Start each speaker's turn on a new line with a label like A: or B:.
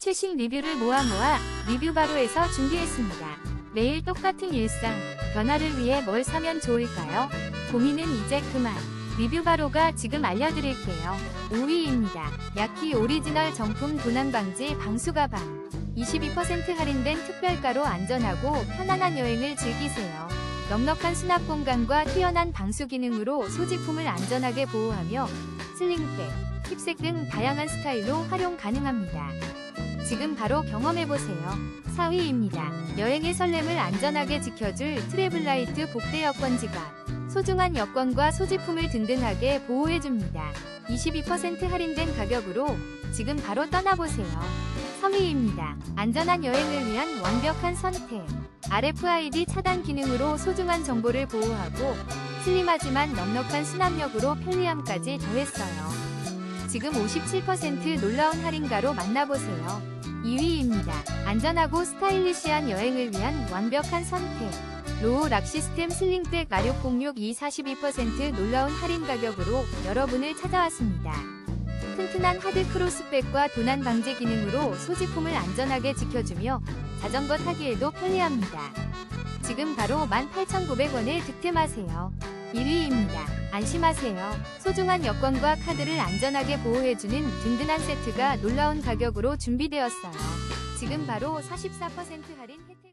A: 최신 리뷰를 모아 모아 리뷰바로에서 준비했습니다. 매일 똑같은 일상, 변화를 위해 뭘 사면 좋을까요? 고민은 이제 그만. 리뷰바로가 지금 알려드릴게요. 5위입니다. 야키 오리지널 정품 도난방지 방수가방. 22% 할인된 특별가로 안전하고 편안한 여행을 즐기세요. 넉넉한 수납 공간과 뛰어난 방수 기능으로 소지품을 안전하게 보호하며 슬링백, 힙색 등 다양한 스타일로 활용 가능합니다. 지금 바로 경험해보세요. 4위입니다. 여행의 설렘을 안전하게 지켜줄 트래블라이트 복대 여권 지갑. 소중한 여권과 소지품을 든든하게 보호해줍니다. 22% 할인된 가격으로 지금 바로 떠나보세요. 3위입니다. 안전한 여행을 위한 완벽한 선택. RFID 차단 기능으로 소중한 정보를 보호하고 슬림하지만 넉넉한 수납력으로 편리함까지 더했어요. 지금 57% 놀라운 할인가로 만나보세요. 2위입니다. 안전하고 스타일리시한 여행을 위한 완벽한 선택. 로우 락 시스템 슬링백 R6062 42% 놀라운 할인 가격으로 여러분을 찾아왔습니다. 튼튼한 하드 크로스백과 도난 방지 기능으로 소지품을 안전하게 지켜주며 자전거 타기에도 편리합니다. 지금 바로 18,900원에 득템하세요. 1위입니다. 안심하세요. 소중한 여권과 카드를 안전하게 보호해주는 든든한 세트가 놀라운 가격으로 준비되었어요. 지금 바로 44% 할인 혜택